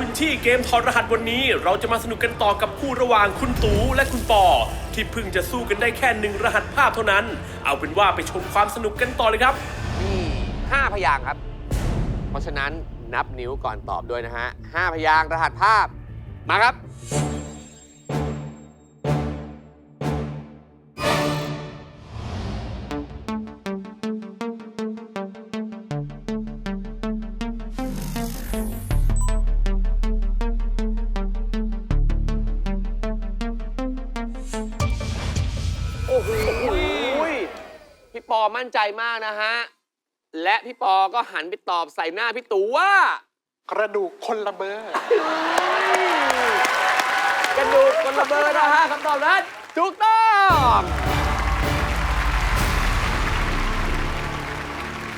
วินชี่เกมถอดรหัสวันนี้ เราจะมาสนุกกันต่อกับคู่ระหว่างคุณตูและคุณปอ ที่เพิ่งจะสู้กันได้แค่หนึ่งรหัสภาพเท่านั้น เอาเป็นว่าไปชมความสนุกกันต่อเลยครับ มีห้าพยางค์ครับ เพราะฉะนั้นนับนิ้วก่อนตอบด้วยนะฮะห้าพยางค์รหัสภาพมาครับ นใจมากนะฮะ และพี่ปอก็หันไปตอบใส่หน้าพี่ตู่ว่า กระดูกคนละเบอร์กระดูกคนละเบอร์นะฮะคำตอบนั้นถูกต้อง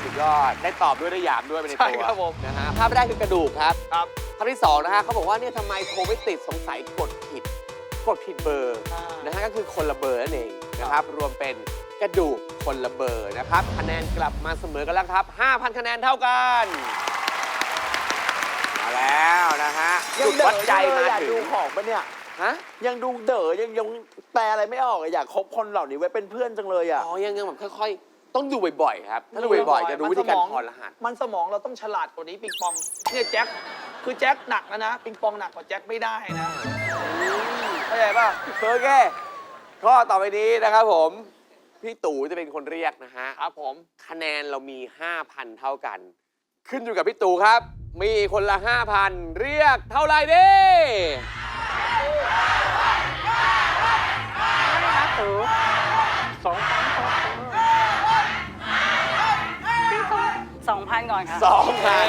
สุดยอดได้ตอบด้วยได้หยาบด้วยไปในใช่ตัวครับผม นะฮะภาพแรกคือกระดูกครับ ครับ ภาพที่สองนะฮะเขาบอกว่าเนี่ยทำไมโทรไม่ติดสงสัยกดผิด กดผิดเบอร์อ่าน นะฮะก็คือคนละเบอร์นั่นเองนะครับรวมเป็น กระดูกคนละเบอร์นะครับ คะแนนกลับมาเสมอกันแล้วครับ 5,000 คะแนนเท่ากัน มาแล้วนะฮะยัจุงดเด๋วัอดใจอยู่เลยมาอยากถึดูงของปะเนี่ยฮะยังดูเด๋อยังยังแปลอะไรไม่ออกอะอยากคบคนเหล่านี้ไว้เป็นเพื่อนจังเลยอะอ๋อยังยังแบบค่อยๆ ต้องดูบ่อยๆครับ ถ้าดูบ่อยๆจะรู้วิธีการถอดรหัส มันสมองเราต้องฉลาดกว่านี้ปิงปองเนี่ยแจ็คคือแจ็คหนักแล้วนะปิงปองหนักกว่าแจ็คไม่ได้นะเข้าใจป่ะโอเคข้อต่อไปนี้นะครับผม พี่ตู่จะเป็นคนเรียกนะฮะครับผมคะแนนเรามี 5,000 เท่ากัน ขึ้นอยู่กับพี่ตู่ครับ มีคนละ 5,000 เรียกเท่าไหร่ดิสองพันก่อนค่ะสองพัน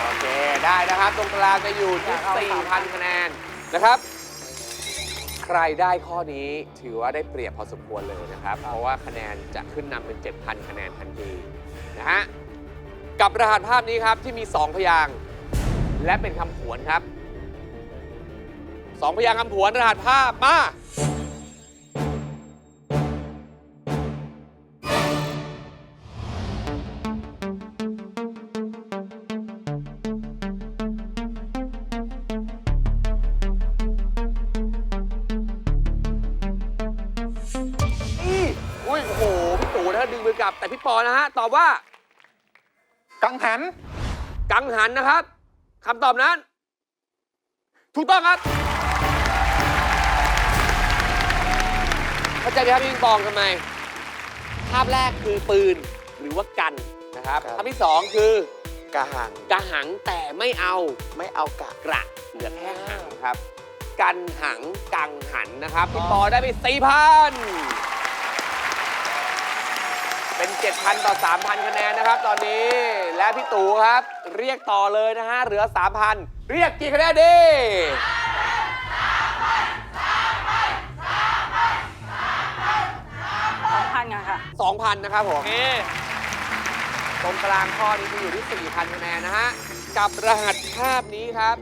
โอเค ได้นะครับ ตรงกลางจะอยู่ที่4,000 คะแนนนะครับ ใครได้ข้อนี้ถือว่าได้เปรียบพอสมควรเลยนะครับ เพราะว่าคะแนนจะขึ้นนำเป็น 7,000 คะแนนทันทีนะฮะ กับรหัสภาพนี้ครับที่มี 2 พยางค์และเป็นคำผวนครับ 2 พยางค์คำผวนรหัสภาพมา นะฮะดึงมือกลับแต่พี่ปอนะฮะตอบว่ากังหัน กังหันนะครับคำตอบนั้น ถูกต้องครับ เข้าใจไหมครับพี่ปิงปองทำไม ภาพแรกคือปืนหรือว่ากันนะครับครับ ภาพที่สองคือกะหังกระหังแต่ไม่เอาไม่เอากะกระเหลือแค่หังครับ กันหังกังหันนะครับพี่ปอได้ไปสี่พัน เป็น 7,000 ต่อ 3,000 คะแนนนะครับตอนนี้ และพี่ตู่ครับ เรียกต่อเลยนะฮะ เหลือ 3,000 เรียกกี่คะแนนดีสองพันก่อนค่ะ 2,000 นะครับผมโอเคตรงกลางข้อนี้จะอยู่ที่ 4,000 คะแนนนะฮะ กับรหัสภาพนี้ครับ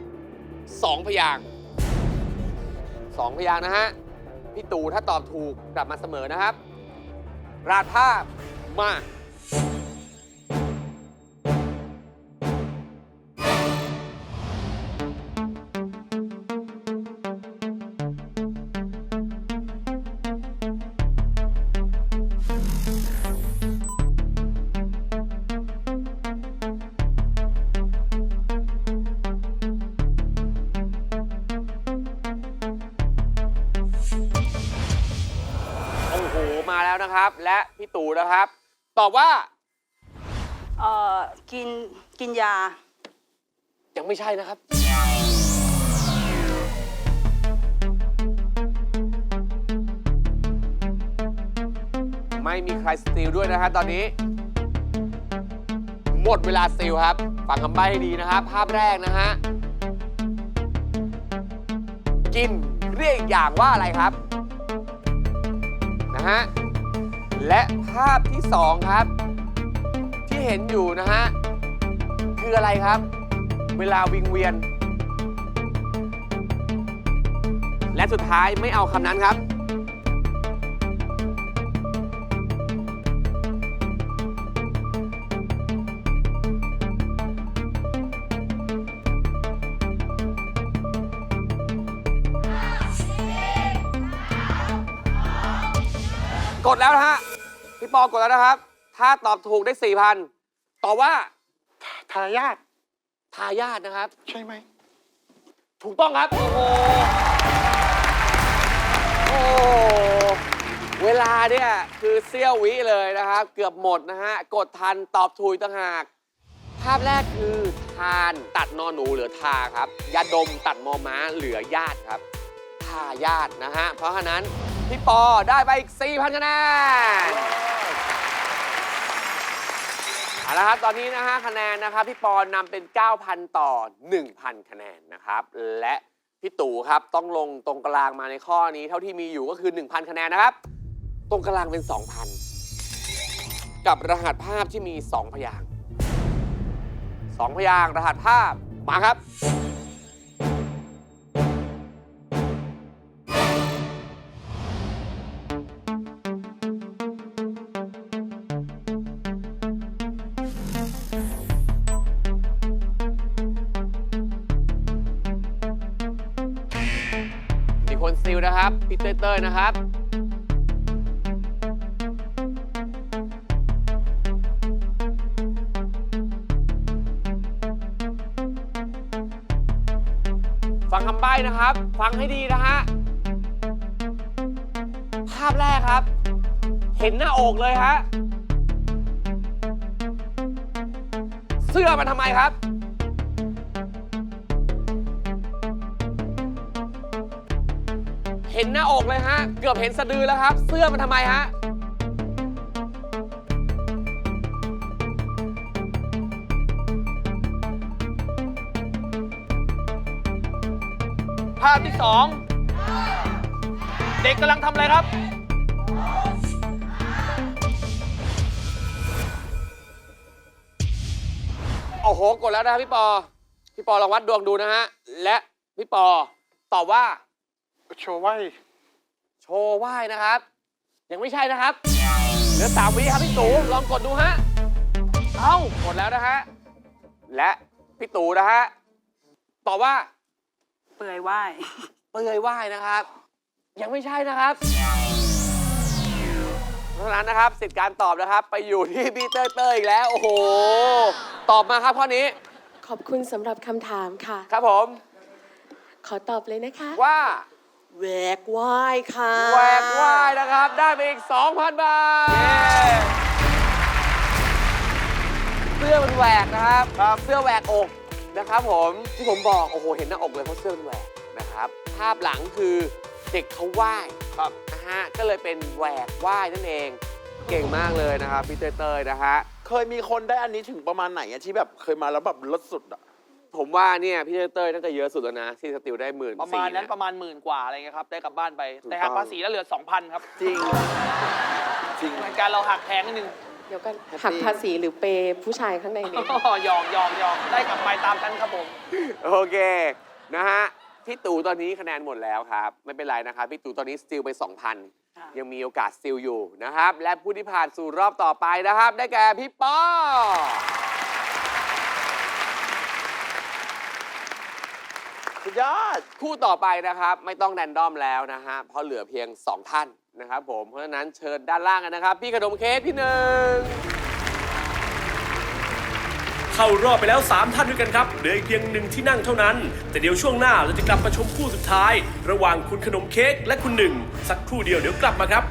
2 พยางค์สองพยางค์นะฮะ พี่ตู่ถ้าตอบถูกกลับมาเสมอนะครับรหัสภาพ มา โอ้โห มาแล้วนะครับ และพี่ตู่นะครับ ตอบว่า เอ่อกินกินยา ยังไม่ใช่นะครับ ไม่มีใครสติลด้วยนะฮะตอนนี้ หมดเวลาสติลครับ ฟังคำใบ้ให้ดีนะครับภาพแรกนะฮะ กินเรียกอีกอย่างว่าอะไรครับ นะฮะ และภาพที่สองครับ ที่เห็นอยู่นะฮะ คืออะไรครับ เวลาวิงเวียน และสุดท้ายไม่เอาคำนั้นครับกดแล้วนะฮะ พี่ปอกดแล้วนะครับ ถ้าตอบถูกได้4,000ตอบว่าทายาททายาทนะครับ ใช่ไหม ถูกต้องครับ โอ้โห โอ้โห เวลาเนี่ยคือเสี้ยววิเลยนะครับ เกือบหมดนะฮะ กดทันตอบถูกต่างหาก ภาพแรกคือทานตัดนอนหนูเหลือทาครับยาดมตัดมอม้าเหลือญาติครับ ทายาทนะฮะ เพราะฉะนั้น พี่ปอได้ไปอีก 4,000คะแนนเอาละครับตอนนี้นะฮะคะแนนนะครับพี่ปอนำเป็น 9,000 ต่อ 1,000 คะแนนนะครับ และพี่ตู่ครับต้องลงตรงกลางมาในข้อนี้ เท่าที่มีอยู่ก็คือ 1,000 คะแนนนะครับ ตรงกลางเป็น 2,000 กับรหัสภาพที่มี 2 พยางค์สองพยางค์รหัสภาพมาครับ เต้ยเต้ยนะครับฟังคำใบ้นะครับ ฟังให้ดีนะฮะ ภาพแรกครับ เห็นหน้าอกเลยฮะ เสื้อมันทำไมครับ อกเลยฮะ เกือบเห็นสะดือแล้วครับ เสื้อมันทำไมฮะ ภาพที่สอง เด็กกำลังทำอะไรครับ โอ้โห กดแล้วนะพี่ปอ พี่ปอลองวัดดวงดูนะฮะ และพี่ปอตอบว่า โชว์ไว้ โชว์ไหว้นะครับ ยังไม่ใช่นะครับ เหลือสามวิครับพี่ตู่ลองกดดูฮะ เอ้ากดแล้วนะฮะ และพี่ตู่นะฮะ ตอบว่า เปื่อยว่ายเปลือยไหว้นะครับ ยังไม่ใช่นะครับเพราะฉะนั้นนะครับสิทธิ์การตอบนะครับ ไปอยู่ที่พี่เต้ยเต้ยอีกแล้ว โอ้โห ตอบมาครับข้อนี้ขอบคุณสำหรับคำถามค่ะ ครับผม ขอตอบเลยนะคะ ว่า แหวกว่ายค่ะ แหวกว่ายนะครับ ได้ไปอีก 2,000 บาท เสื้อมันแหวกนะครับ เสื้อแหวกอกนะครับผมที่ผมบอก โอ้โห เห็นหน้าอกเลยเพราะเสื้อมันแหวกนะครับ ภาพหลังคือเด็กเขาว่ายครับนะฮะก็เลยเป็นแหวกว่ายนั่นเอง เก่งมากเลยนะครับพี่เต้ยเต้ยนะฮะ เคยมีคนได้อันนี้ถึงประมาณไหนอะที่แบบเคยมาแล้วแบบลดสุดอะ ผมว่าเนี่ยพี่เต้ยเต้ยน่าจะเยอะสุดแล้วนะที่สติลได้หมื่นประมาณนั้นสี่ประมาณหมื่นกว่าอะไรเงี้ยครับได้กลับบ้านไป แต่หักภาษีแล้วเหลือ 2,000 ครับ จริง จริงเหมือนกันเราหักแพงนิดนึงเดี๋ยวกันหักภาษีหรือเปย์ผู้ชายข้างในเนี่ยหยอกหยอกหยอกได้กลับไปตามนั้นครับผม โอเค นะฮะพี่ตู่ตอนนี้คะแนนหมดแล้วครับ ไม่เป็นไรนะครับพี่ตู่ตอนนี้สติลไป 2,000 ยังมีโอกาสสติลอยู่นะครับ และผู้ที่ผ่านสู่รอบต่อไปนะครับ ได้แก่พี่ป้อ สุดยอด คู่ต่อไปนะครับไม่ต้องแรนดอมแล้วนะฮะเพราะเหลือเพียง 2 ท่านนะครับผมเพราะฉะนั้นเชิญด้านล่างกันนะครับ พี่ขนมเค้กพี่หนึ่งเข้ารอบไปแล้ว 3 ท่านด้วยกันครับเหลืออีกเพียงหนึ่งที่นั่งเท่านั้น แต่เดี๋ยวช่วงหน้าเราจะกลับมาชมคู่สุดท้าย ระหว่างคุณขนมเค้กและคุณหนึ่ง สักครู่เดียวเดี๋ยวกลับมาครับ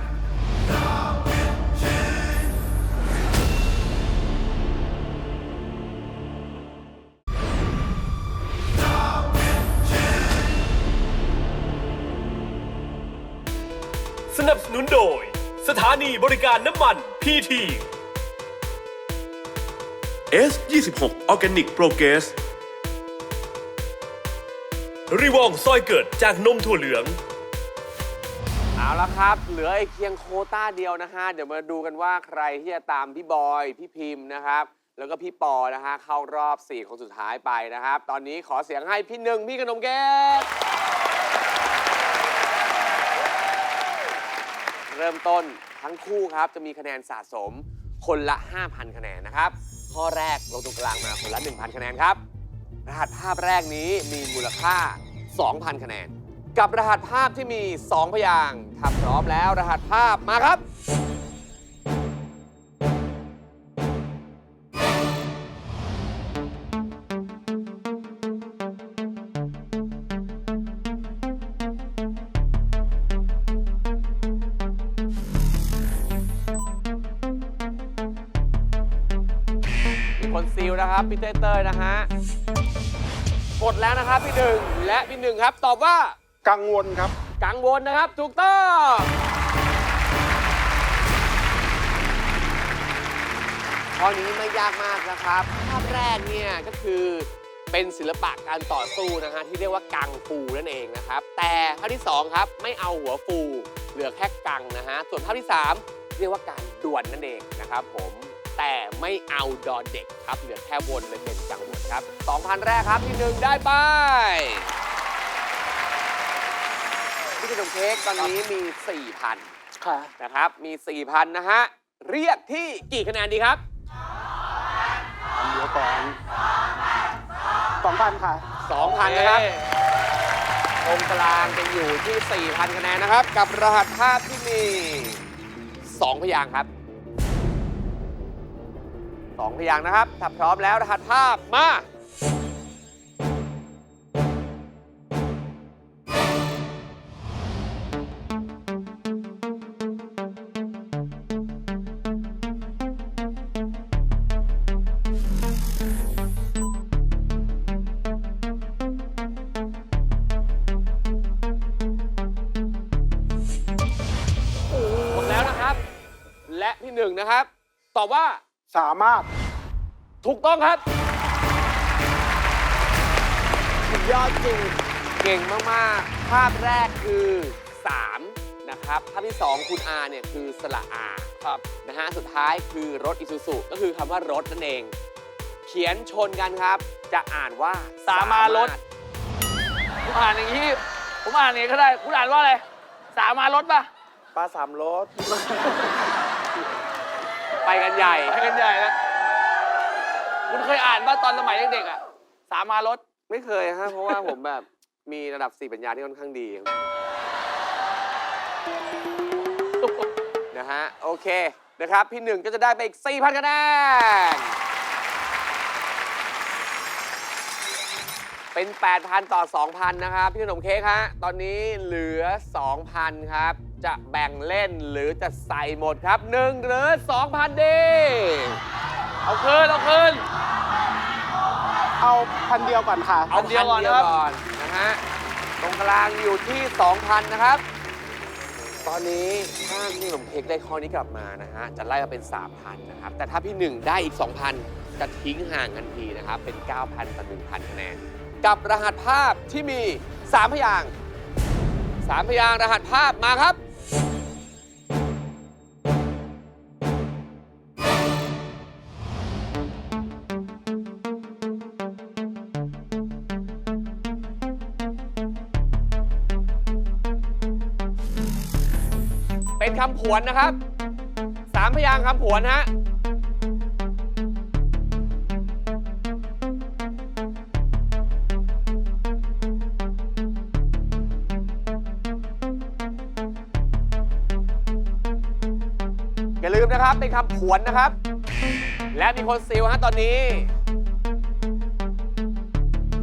นับสนุนโดย สถานีบริการน้ำมันพีที S26 Organic Progress รีวองซอยเกิดจากนมถั่วเหลือง เอาละครับ เหลือไอ้เคียงโควต้าเดียวนะฮะ เดี๋ยวมาดูกันว่าใครที่จะตามพี่บอย พี่พิมพ์นะครับ แล้วก็พี่ปอนะฮะ เข้ารอบ 4 คนสุดท้ายไปนะครับ ตอนนี้ขอเสียงให้พี่หนึ่งพี่ขนมแก้ว เริ่มต้นทั้งคู่ครับจะมีคะแนนสะสมคนละ 5,000 คะแนนนะครับ ข้อแรกลงตรงกลางมาคนละ 1,000 คะแนนครับ รหัสภาพแรกนี้มีมูลค่า 2,000 คะแนน กับรหัสภาพที่มี 2 พยางค์ถ้าพร้อมแล้วรหัสภาพมาครับ นะครับพี่เต้ยเต้ยนะฮะกดแล้วนะครับพี่หนึ่งและพี่หนึ่งครับ ตอบว่ากังวลครับ กังวลนะครับถูกต้องข้อนี้ไม่ยากมากนะครับภาพแรกเนี่ยก็คือเป็นศิลปะการต่อสู้นะฮะที่เรียกว่ากังฟูนั่นเองนะครับ แต่ภาพที่ 2 ครับไม่เอาหัวฟู เหลือแค่กังนะฮะส่วนภาพที่ 3 เรียกว่าการดวลนั่นเองนะครับผม แต่ไม่เอาดอเด็กครับ เหลือแค่วนเลยเป็นกังวลครับ 2,000 แรกครับที่หนึ่งได้ไปพี่ขนมเค้กตอนนี้มี 4,000ค่ะ นะครับ มี 4,000 นะฮะ เรียกที่กี่คะแนนดีครับเดี๋ยวก่อนสองพันค่ะ 2,000 นะครับ ตรงกลางจะอยู่ที่ 4,000 คะแนนนะครับ กับรหัสภาพที่มี 2 พยางค์ครับ 2 พยางค์นะครับ ถ้าพร้อมแล้วรหัสภาพมา หมดแล้วนะครับ และพี่หนึ่งนะครับ ตอบว่า สามารถ ถูกต้องครับ สุดยอดจริง เก่งมาก ๆ ภาพแรกคือ 3 นะครับ ภาพที่ 2 คุณอาเนี่ยคือสระอาครับนะฮะ สุดท้ายคือรถอิซูซุก็คือคำว่ารถนั่นเอง เขียนชนกันครับ จะอ่านว่าสามารถรถผมอ่านอย่างนี้ ผมอ่านอย่างนี้ก็ได้ คุณอ่านว่าอะไร สามารถรถป่ะปลาสามรส ไปกันใหญ่ ไปกันใหญ่แล้ว คุณเคยอ่านป่ะตอนสมัยเด็กๆอะ สามารถรถไม่เคยฮะเพราะว่าผมแบบมีระดับสี่ปัญญาที่ค่อนข้างดีนะฮะ โอเคนะครับ พี่หนึ่งก็จะได้ไปอีก 4,000คะแนน เป็น 8,000 ต่อ 2,000 นะครับ พี่ขนมเค้กฮะ ตอนนี้เหลือ 2,000 ครับ จะแบ่งเล่นหรือจะใส่หมดครับ1หรือ2,000ดี เอาคืนเอาคืนเอาพันเดียวก่อนค่ะ เอาอันเดียวพัก่อนนะครับก่อนนะฮะตรงกลางอยู่ที่ 2,000 นะครับ ตอนนี้ถ้าพี่ขนมเค้กได้ข้อนี้กลับมานะฮะจะไล่มาเป็น 3,000 นะครับ แต่ถ้าพี่หนึ่งได้อีก 2,000 จะทิ้งห่างกันทีนะครับ เป็น 9,000ต่อ1,000 คะแนน กับรหัสภาพที่มี 3 พยางค์3พยางค์รหัสภาพมาครับ เป็นคำผวนนะครับสามพยางค์คำผวนฮะอย่าลืมนะครับเป็นคำผวนนะครับ และมีคนซิลฮะตอนนี้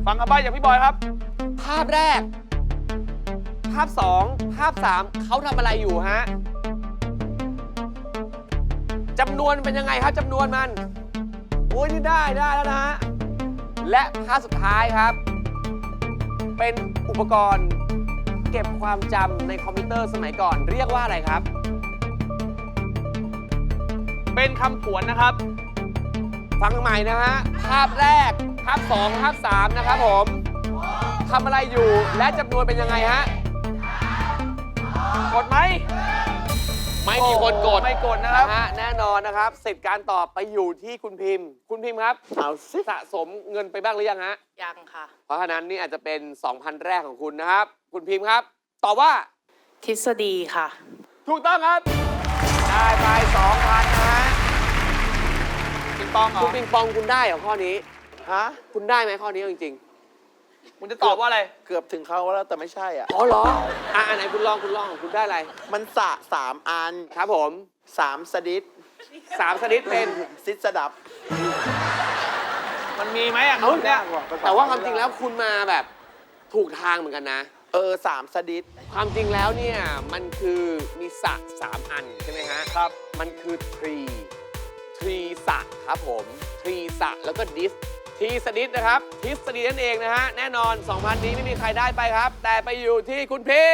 ฟังคำใบ้จากพี่บอยครับ ภาพแรก ภาพ 2 ภาพ 3 เขาทำอะไรอยู่ฮะ จำนวนเป็นยังไงครับจำนวนมันโอ้ยนี่ได้ได้แล้วนะฮะ และภาพสุดท้ายครับ เป็นอุปกรณ์เก็บความจำในคอมพิวเตอร์สมัยก่อนเรียกว่าอะไรครับ เป็นคำผวนนะครับ ฟังใหม่นะฮะ ภาพแรก ภาพ2ภาพ3นะครับผมภทำอะไรอยู่และจำนวนเป็นยังไงฮะกดไหม ไม่มีคนกดไม่กดนะครับฮะแน่นอนนะครับสิทธิ์การตอบไปอยู่ที่คุณพิมพ์ คุณพิมพ์ครับเอาสิสะสมเงินไปบ้างหรือยังฮะยังค่ะ เพราะฉะนั้นนี่อาจจะเป็น 2,000 แรกของคุณนะครับ คุณพิมพ์ครับ ตอบว่า ทฤษฎีค่ะ ถูกต้องครับ ได้ไป2,000นะฮะปิงปองเหรอคุณปิงปองคุณได้เหรอข้อนี้ ฮะ คุณได้ไหมข้อนี้เอาจริง คุณจะตอบว่าอะไร เกือบถึงเขาแล้วแต่ไม่ใช่อะๆอ๋อเหรอ อะอันไหนคุณลองคุณลองของคุณได้อะไร มันสะสามอันครับผมสามสดิษสามชนิดเป็น ซิดสดับ มันมีไหมอะเอ้าเนี่ย แต่ว่าความจริงแล้วคุณมาแบบถูกทางเหมือนกันนะ เออสามสดิษความจริงแล้วเนี่ยมันคือมีสระสามอันใช่ไหมฮะครับ มันคือทรีทรีสระครับผมทรีสระแล้วก็ดิส ทีสดิสนะครับทิสดิสนั่นเองนะฮะ แน่นอน 2,000 นี้ไม่มีใครได้ไปครับ แต่ไปอยู่ที่คุณพิ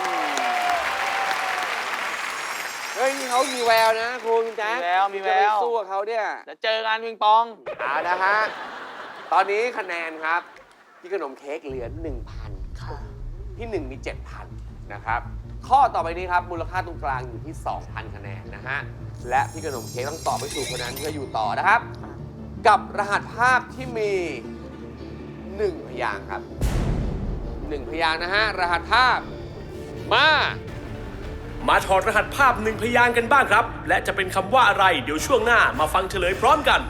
มพ์เฮ้ยนี่เขามีแววนะคุณแจ๊คมีแววมีแวว จะไปสู้กับเขาเนี่ยเดี๋ยวเจอกันปิงปอง เอานะฮะ ตอนนี้คะแนนครับพี่ขนมเค้กเหลือ 1,000ค่ะพี่หนึ่งมี 7,000 นะครับ ข้อต่อไปนี้ครับ มูลค่าตรงกลางอยู่ที่ 2,000 คะแนนนะฮะ และพี่ขนมเค้กต้องตอบไปสู่คนนั้นเพื่ออยู่ต่อนะครับ กับรหัสภาพที่มี 1 พยางค์ครับ 1 พยางค์นะฮะ รหัสภาพมา มาถอดรหัสภาพหนึ่งพยางค์กันบ้างครับ และจะเป็นคำว่าอะไร เดี๋ยวช่วงหน้ามาฟังเฉลยพร้อมกัน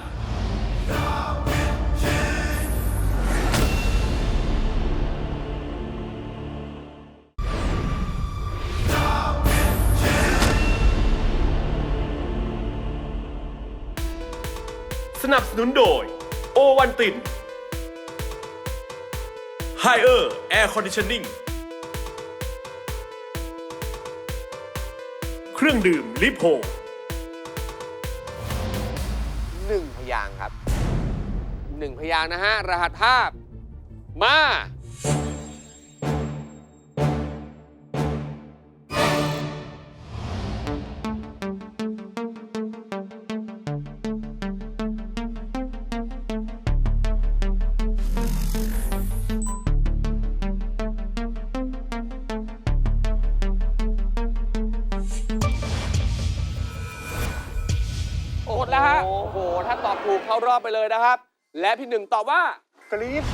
สนับสนุนโดย โอวันตินไฮเออร์แอร์คอนดิชนิ่งเครื่องดื่มลิโพ1พยางค์ครับหนึ่งพยางค์นะฮะ รหัสภาพมา หมดแล้วฮะ โอ้โห ถ้าตอบถูกเข้ารอบไปเลยนะครับ และพี่หนึ่งตอบว่ากรีด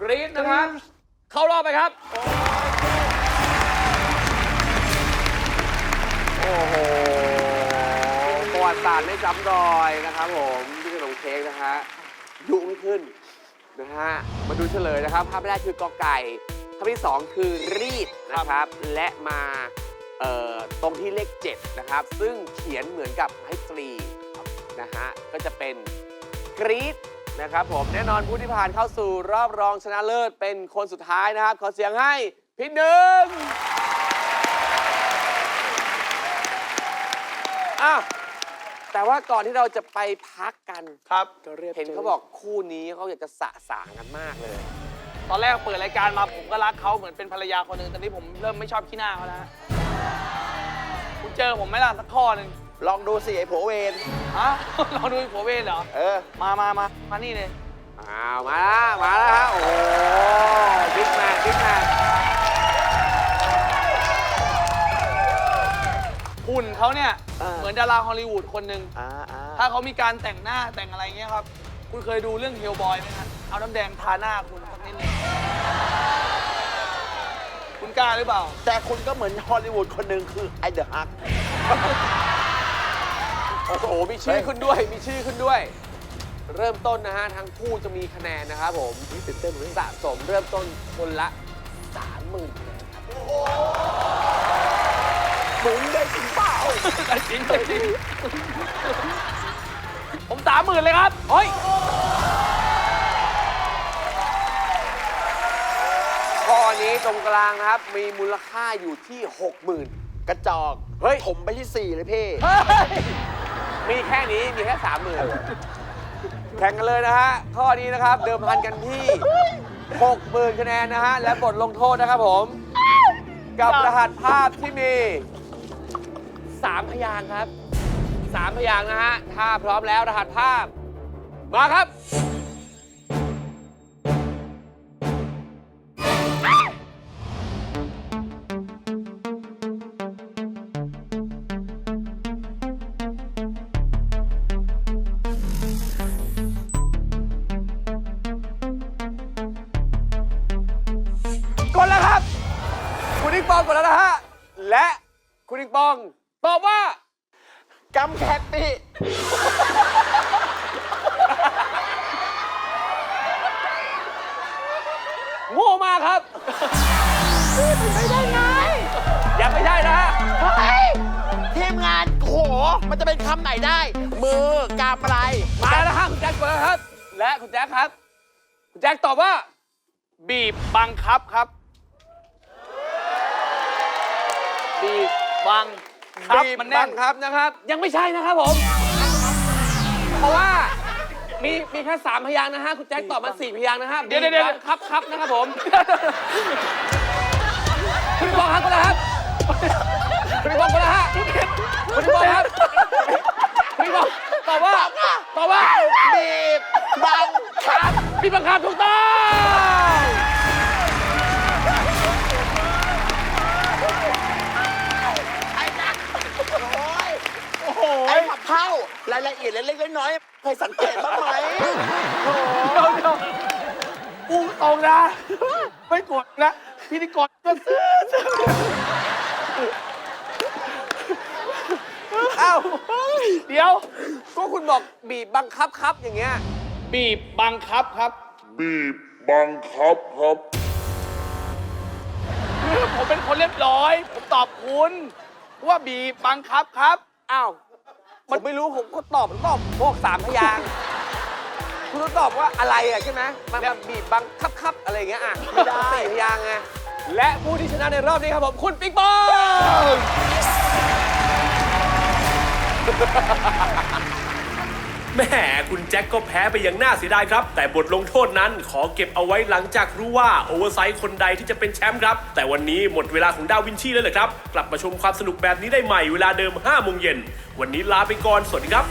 กรีนนะครับ เข้ารอบไปครับ โอ้โหประวัติศาสตร์ไม่ซ้ำรอยนะครับผมพี่ขนมเค้กนะฮะยุไม่ขึ้นนะฮะ มาดูเฉลยนะครับ ภาพแรกคือกอไก่ภาพที่ 2 คือรีดนะครับ และมาเอ่อตรงที่เลข 7 นะครับ ซึ่งเขียนเหมือนกับให้ตรี นะฮะ ก็จะเป็นกรีดนะครับผมแน่นอนผู้ที่ผ่านเข้าสู่รอบรองชนะเลิศเป็นคนสุดท้ายนะครับ ขอเสียงให้พี่หนึ่งอ้าวแต่ว่าก่อนที่เราจะไปพักกัน ครับ เห็นเขาบอกคู่นี้เขาอยากจะสะสางกันมากเลย ตอนแรกเปิดรายการมาผมก็รักเขาเหมือนเป็นภรรยาคนหนึ่งตอนนี้ผมเริ่มไม่ชอบขี้หน้าเขาแล้วฮะคุณเจอผมไหมล่ะสักข้อหนึ่ง ลองดูสิไอ้ผัวเวรฮะลองดูผัวเวรเหรอ เออ มามามามานี่เลยอ้าวมาแล้วมาแล้วฮะโอ้โหบิ๊กแมนบิ๊กแมนหุ่นเขาเนี่ยอ่าเหมือนดาราฮอลลีวูดคนหนึ่งอ่าอ่าถ้าเขามีการแต่งหน้าแต่งอะไรเงี้ยครับ คุณเคยดูเรื่องเฮลบอยไหมฮะเอาน้ำแดงทาหน้าคุณสักนิดนึงคุณกล้าหรือเปล่า แต่คุณก็เหมือนฮอลลีวูดคนหนึ่งคือไอเดอะฮัก โอ้โห มีชื่อขึ้นด้วย มีชื่อขึ้นด้วย เริ่มต้นนะฮะ ทั้งคู่จะมีคะแนนนะครับผมตื่นเต้นเลยสะสมเริ่มต้นคนละ 30,000คะแนนครับมึงได้จริงเปล่าแต่จริงแต่จริงผมสามหมื่นเลยครับ เฮ้ย ข้อนี้ตรงกลางนะครับ มีมูลค่าอยู่ที่ 60,000 กระจอก เฮ้ย ผมไปที่สี่เลยพี่ มีแค่นี้มีแค่สามหมื่นแข่งกันเลยนะฮะ ข้อนี้นะครับ เดิมพันกันที่60,000คะแนนนะฮะ และบทลงโทษนะครับผม กับรหัสภาพที่มี 3 พยางค์ครับ 3 พยางค์นะฮะ ถ้าพร้อมแล้วรหัสภาพ มาครับ องตอบว่ากำแคปปี้โง่มากครับไม่ได้ไงยังไม่ใช่นะฮะเฮ้ยทีมงานโหมันจะเป็นคำไหนได้ มือกำอะไร มาแล้วนะฮะคุณแจ็คกดแล้วครับ และคุณแจ็คครับ คุณแจ็คตอบว่า บีบบังคับครับ บีบบัง คับบีบมันแน่บันงครับนะครับ ยังไม่ใช่นะครับผม เพราะว่ามีมีแค่สามพยางค์นะฮะคุณแจ็คตอบมาสี่พยางค์นะฮะเดี๋ยวเดี๋ยวเดี๋ยวบีบบังครับครับนะครับผม คุณบอกครับก็แล้วครับคุณบอกก็แล้วฮะ พิธีกรก็ซื้ออ้าวเดี๋ยว ก็คุณบอกบีบบังคับครับอย่างเงี้ย บีบบังคับครับ บีบบังคับครับคือผมเป็นคนเรียบร้อย ผมตอบคุณว่าบีบบังคับครับ อ้าวผมไม่รู้ผมก็ตอบผมตอบพวกสามพยางค์คุณต้องตอบว่าอะไรอะใช่ไหมมันมันบีบบังคับครับอะไรอย่างเงี้ยอะไม่ได้สี่พยางค์ไง และผู้ที่ชนะในรอบนี้ครับผมคุณปิ๊กบอลแหม่คุณแจ็คก็แพ้ไปอย่างน่าเสียดายครับ แต่บทลงโทษนั้นขอเก็บเอาไว้หลังจากรู้ว่าโอเวอร์ไซส์คนใดที่จะเป็นแชมป์ครับ แต่วันนี้หมดเวลาของดาวินชีแล้วเหรอครับ กลับมาชมความสนุกแบบนี้ได้ใหม่เวลาเดิม5โมงเย็น วันนี้ลาไปก่อน สวัสดีครับ